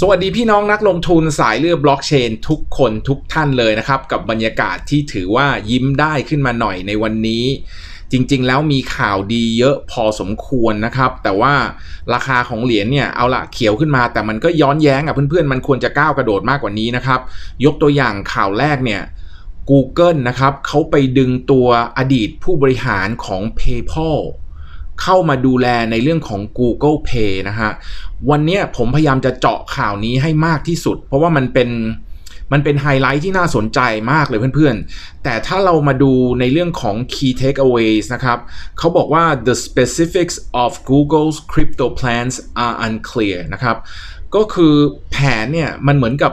สวัสดีพี่น้องนักลงทุนสายเลือดบล็อกเชนทุกคนทุกท่านเลยนะครับ กับบรรยากาศที่ถือว่ายิ้มได้ขึ้นมาหน่อยในวันนี้ จริงๆ แล้วมีข่าวดีเยอะพอสมควรนะครับ แต่ว่าราคาของเหรียญเนี่ยเอาละเขียวขึ้นมา แต่มันก็ย้อนแย้งอะเพื่อนๆ มันควรจะก้าวกระโดดมากกว่านี้นะครับ ยกตัวอย่างข่าวแรกเนี่ย Google นะครับเขาไปดึงตัวอดีตผู้บริหารของ PayPal เข้ามาดูแลในเรื่องของ Google Pay นะฮะ วันนี้ผมพยายามจะเจาะข่าวนี้ให้มากที่สุด เพราะว่ามันเป็นมันเป็นไฮไลท์ที่น่าสนใจมากเลยเพื่อนๆ แต่ถ้าเรามาดูในเรื่องของ key takeaways นะครับ เขาบอกว่า the specifics of Google's crypto plans are unclear นะครับ ก็คือแผนเนี่ยมันเหมือนกับ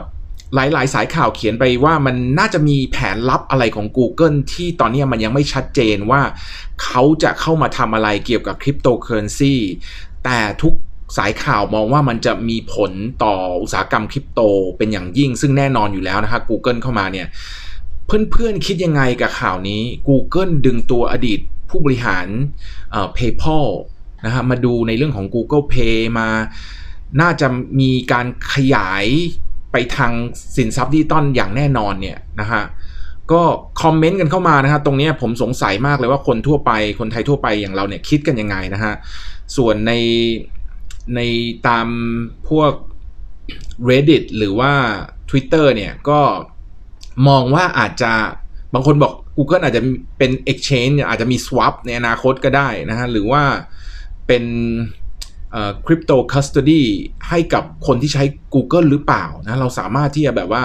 หลายๆ สายข่าวเขียนไปว่ามันน่าจะมีแผนลับอะไรของ Google ที่ตอนนี้มันยังไม่ชัดเจนว่าเขาจะเข้ามาทำอะไรเกี่ยวกับคริปโตเคอเรนซีแต่ทุกสายข่าวมองว่ามันจะมีผลต่ออุตสาหกรรมคริปโตเป็นอย่างยิ่ง ซึ่งแน่นอนอยู่แล้วนะครับ Google เข้ามาเนี่ยเพื่อนๆคิดยังไงกับข่าวนี้ Google ดึงตัวอดีตผู้บริหารเอ่อ PayPal นะฮะมาดูในเรื่องของ Google Pay มา น่าจะมีการขยาย ไปทางสินทรัพย์ดิจิตอลอย่างแน่นอนเนี่ยนะฮะก็คอมเมนต์กันเข้ามานะฮะตรงนี้ผมสงสัยมากเลยว่าคนทั่วไปคนไทยทั่วไปอย่างเราเนี่ยคิดกันยังไงนะฮะส่วนในในตามพวก Reddit หรือว่า Twitter เนี่ยก็มองว่าอาจจะบางคนบอก Google อาจจะเป็น Exchange อาจจะมี swap ในอนาคตก็ได้นะฮะหรือว่าเป็น คริปโตคัสตอดี้ให้กับคนที่ใช้ Google หรือเปล่านะเราสามารถที่จะแบบว่า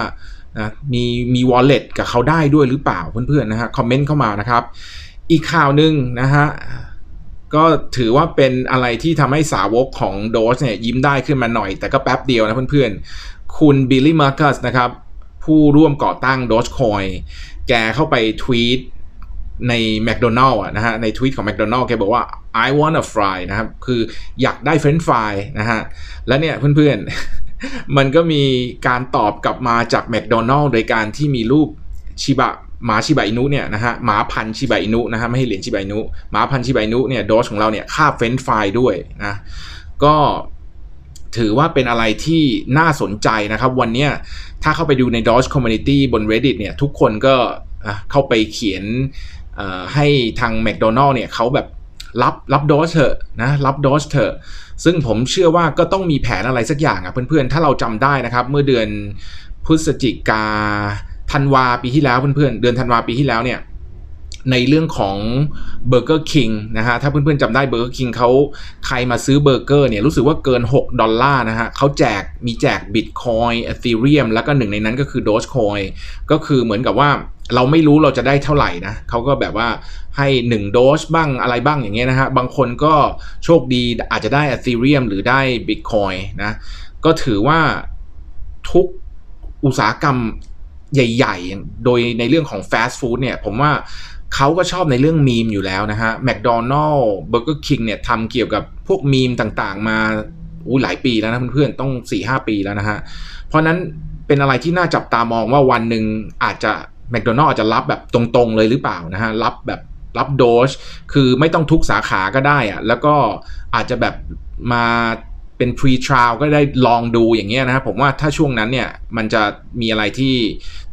นะมีมี wallet กับเขาได้ด้วยหรือเปล่าเพื่อนๆนะฮะคอมเมนต์เข้ามานะครับ อีกข่าวหนึ่งนะฮะก็ถือว่าเป็นอะไรที่ทำให้สาวกของโดสเนี่ยยิ้มได้ขึ้นมาหน่อย แต่ก็แป๊บเดียวนะเพื่อนๆ คุณบิลลี่มาร์คัสนะครับ ผู้ร่วมก่อตั้ง Dogecoin แกเข้าไปทวีต ใน McDonald อะนะฮะในทวีตของ McDonald แกบอกว่า I want a fry นะครับ คืออยากได้เฟรนช์ฟรายนะฮะ แล้วเนี่ยเพื่อนๆ มันก็มีการตอบกลับมาจาก McDonald โดยการที่มีรูปชิบะหมาชิบะอินุเนี่ยนะฮะหมาพันชิบะอินุนะฮะไม่ให้เหรียญชิบะอินุหมาพันชิบะอินุเนี่ยโดสของเราเนี่ยค่าเฟรนช์ฟรายด้วยนะก็ถือว่าเป็นอะไรที่น่าสนใจนะครับ วันนี้ถ้าเข้าไปดูใน Doge Community บน Reddit เนี่ยทุกคนก็เข้าไปเขียน ให้ทาง McDonald เนี่ยเขาแบบรับรับโดสเถอะนะรับโดสเถอะซึ่งผมเชื่อว่าก็ต้องมีแผนอะไรสักอย่างอะ่ะเพื่อนๆ ถ้าเราจำได้นะครับ เมื่อเดือนพฤศจิกาธันวาปีที่แล้วเพื่อนๆ เดือนธันวาปีที่แล้วเนี่ยในเรื่องของเบอร์เกอร์คิงนะฮะถ้าเพื่อนๆจำได้เบอร์เกอร์คิงเขาใครมาซื้อเบอร์เกอร์เนี่ยรู้สึกว่าเกิน 6 ดอลลาร์นะฮะเขาแจกมีแจกบิตคอยน์เอธีเรียมแล้วก็หนึ่งในนั้นก็คือโดชคอยก็คือเหมือนกับว่า เราไม่รู้เราจะได้เท่าไหร่นะเขาก็แบบว่าให้ 1 โดสบ้างอะไรบ้างอย่างเงี้ยนะฮะ บางคนก็โชคดีอาจจะได้เอธีเรียมหรือได้บิตคอยน์นะ ก็ถือว่าทุกอุตสาหกรรมใหญ่ๆ โดยในเรื่องของฟาสต์ฟู้ดเนี่ย ผมว่าเขาก็ชอบในเรื่องมีมอยู่แล้วนะฮะแมคโดนัลล์เบอร์เกอร์คิงเนี่ยทำเกี่ยวกับพวกมีมต่างๆ มาอู้หลายปีแล้วนะเพื่อนๆ ต้อง 4-5 ปีแล้วนะฮะ เพราะนั้นเป็นอะไรที่น่าจับตามองว่าวันหนึ่งอาจจะ แมคโดนัลล์อาจจะรับแบบตรงๆเลยหรือเปล่านะฮะรับแบบรับโดสคือไม่ต้องทุกสาขาก็ได้อะแล้วก็อาจจะแบบมาเป็น pre trial ก็ได้ลองดูอย่างเงี้ยนะครับผมว่าถ้าช่วงนั้นเนี่ยมันจะมีอะไรที่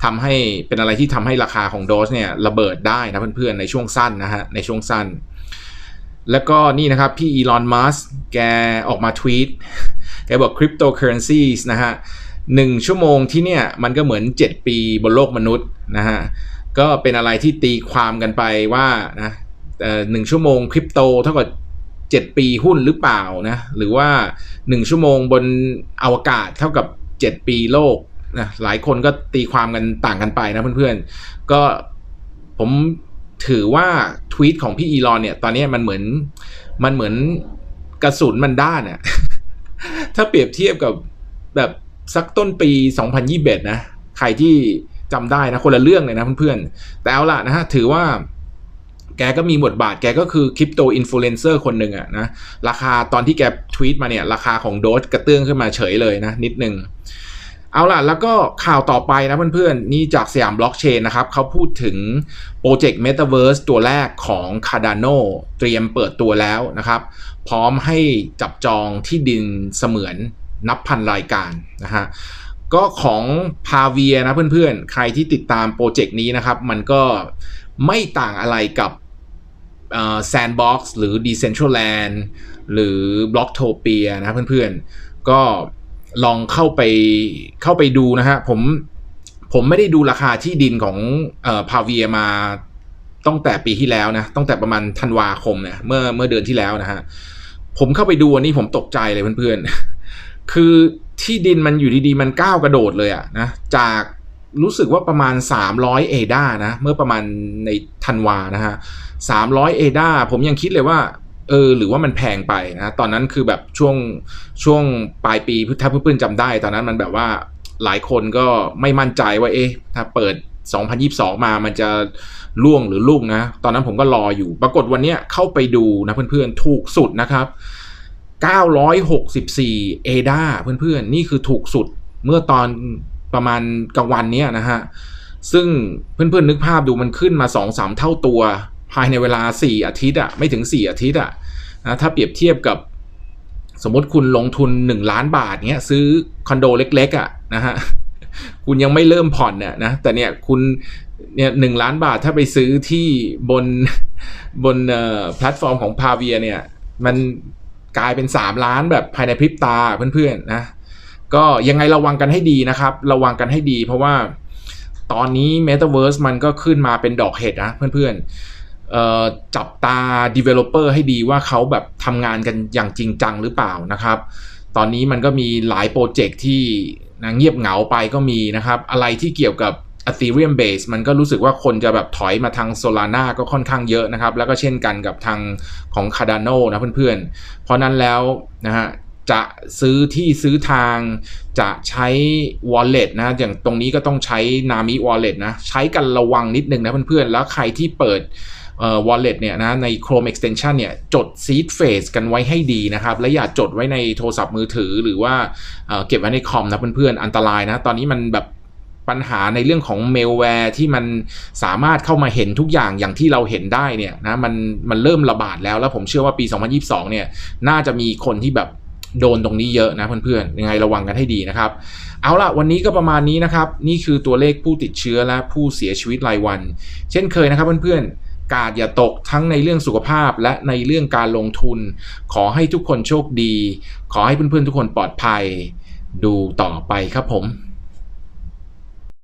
ทำให้เป็นอะไรที่ทำให้ราคาของโดสเนี่ยระเบิดได้นะเพื่อนๆ ในช่วงสั้นนะฮะในช่วงสั้น แล้วก็นี่นะครับ พี่อีลอนมัสแกออกมาทวีตแกบอก cryptocurrencies นะฮะ หนึ่งชั่วโมงที่เนี่ยมันก็เหมือน 7 ปีบนโลกมนุษย์นะฮะก็เป็นอะไรที่ตีความกันไปว่านะหนึ่งชั่วโมงคริปโตเท่ากับ7 ปีหุ้นหรือเปล่านะหรือว่า 1 ชั่วโมงบนอวกาศเท่ากับ 7 ปีโลกนะหลายคนก็ตีความกันต่างกันไปนะเพื่อนๆ ก็ผมถือว่าทวีตของพี่อีลอนเนี่ยตอนนี้มันเหมือนมันเหมือนกระสุนมันด้านอะถ้าเปรียบเทียบกับแบบ สักต้นปี 2021 นะ ใครที่จำได้นะคนละเรื่องเลยนะเพื่อนๆ แต่เอาละนะฮะถือว่าแกก็มีบทบาทแกก็คือคริปโตอินฟลูเอนเซอร์คนหนึ่งอะนะราคาตอนที่แกทวีตมาเนี่ย ราคาของโดสกระเตื้องขึ้นมาเฉยเลยนะ นิดนึง เอาล่ะ แล้วก็ข่าวต่อไปนะเพื่อนๆ นี่จากสยามบล็อกเชนนะครับเขาพูดถึงโปรเจกต์ Metaverse ตัวแรกของ Cardano เตรียมเปิดตัวแล้วนะครับ พร้อมให้จับจองที่ดินเสมือน นับพันรายการนะฮะก็ของพาเวียนะเพื่อนๆ ใครที่ติดตามโปรเจกต์นี้นะครับ มันก็ไม่ต่างอะไรกับแซนด์บ็อกซ์หรือ Decentraland หรือ Blocktopia นะเพื่อนๆ ก็ลองเข้าไปเข้าไปดูนะฮะผมผมไม่ได้ดูราคาที่ดินของพาเวียมาตั้งแต่ปีที่แล้วนะตั้งแต่ประมาณธันวาคมเนี่ยเมื่อเมื่อเดือนที่แล้วนะฮะผมเข้าไปดูอันนี้ผมตกใจเลยเพื่อนๆ คือที่ดินมันอยู่ดีๆ มันก้าวกระโดดเลยอะนะจากรู้สึกว่าประมาณ 300 เอดานะ เมื่อประมาณในธันวานะฮะ300เอดาผมยังคิดเลยว่า เออ หรือว่ามันแพงไปนะ ตอนนั้นคือแบบช่วงช่วงปลายปีถ้าเพื่อนๆจำได้ ตอนนั้นมันแบบว่าหลายคนก็ไม่มั่นใจว่า เอ๊ะ ถ้าเปิด 2022 มามันจะล่วงหรือลุ่งนะ ตอนนั้นผมก็รออยู่ ปรากฏวันนี้เข้าไปดูนะเพื่อนๆ ถูกสุดนะครับ 964เอดาเพื่อนๆ นี่คือถูกสุดเมื่อตอนประมาณกลางวันเนี้ยนะฮะ ซึ่งเพื่อนๆ นึกภาพดูมันขึ้นมา 2-3 เท่าตัว ภายในเวลา 4 อาทิตย์อะไม่ถึง 4 อาทิตย์อะนะถ้าเปรียบเทียบกับสมมติคุณลงทุน 1 ล้านบาทเนี้ยซื้อคอนโดเล็กๆอะนะฮะ คุณยังไม่เริ่มผ่อนเนี่ยนะ แต่เนี่ยคุณเนี่ยหนึ่งล้านบาทถ้าไปซื้อที่บนบนแพลตฟอร์มของพาเวียเนี่ยมัน กลายเป็น 3 ล้านแบบภายในพริบตาเพื่อนๆนะก็ยังไงระวังกันให้ดีนะครับ ระวังกันให้ดี เพราะว่าตอนนี้ Metaverse มันก็ขึ้นมาเป็นดอกเห็ดนะเพื่อนๆจับตา Developer ให้ดีว่าเขาแบบทำงานกันอย่างจริงจังหรือเปล่านะครับ ตอนนี้มันก็มีหลายโปรเจกต์ที่นะเงียบเหงาไปก็มีนะครับ อะไรที่เกี่ยวกับ Ethereum base มันก็รู้สึกว่าคนจะแบบถอยมาทาง Solana ก็ค่อนข้างเยอะนะครับ แล้วก็เช่นกันกับทางของ Cardano นะเพื่อนๆ เพราะนั้นแล้วนะฮะจะซื้อที่ซื้อทางจะใช้ wallet นะ อย่างตรงนี้ก็ต้องใช้ Nami wallet นะ ใช้กันระวังนิดนึงนะเพื่อนๆ แล้วใครที่เปิดเอ่อ wallet เนี่ยนะใน Chrome extension เนี่ย จด seed phrase กันไว้ให้ดีนะครับ และอย่าจดไว้ในโทรศัพท์มือถือหรือว่าเเก็บไว้ในคอมนะเพื่อนๆ อันตรายนะ ตอนนี้มันแบบ ปัญหาในเรื่องของเมลแวร์ที่มันสามารถเข้ามาเห็นทุกอย่างอย่างที่เราเห็นได้เนี่ยนะมันมันเริ่มระบาดแล้ว แล้วผมเชื่อว่าปี 2022 เนี่ยน่าจะมีคนที่แบบโดนตรงนี้เยอะนะเพื่อนๆยังไงระวังกันให้ดีนะครับ เอาล่ะวันนี้ก็ประมาณนี้นะครับ นี่คือตัวเลขผู้ติดเชื้อและผู้เสียชีวิตรายวัน เช่นเคยนะครับเพื่อนๆ กาดอย่าตกทั้งในเรื่องสุขภาพและในเรื่องการลงทุน ขอให้ทุกคนโชคดี ขอให้เพื่อนๆทุกคนปลอดภัย ดูต่อไปครับผม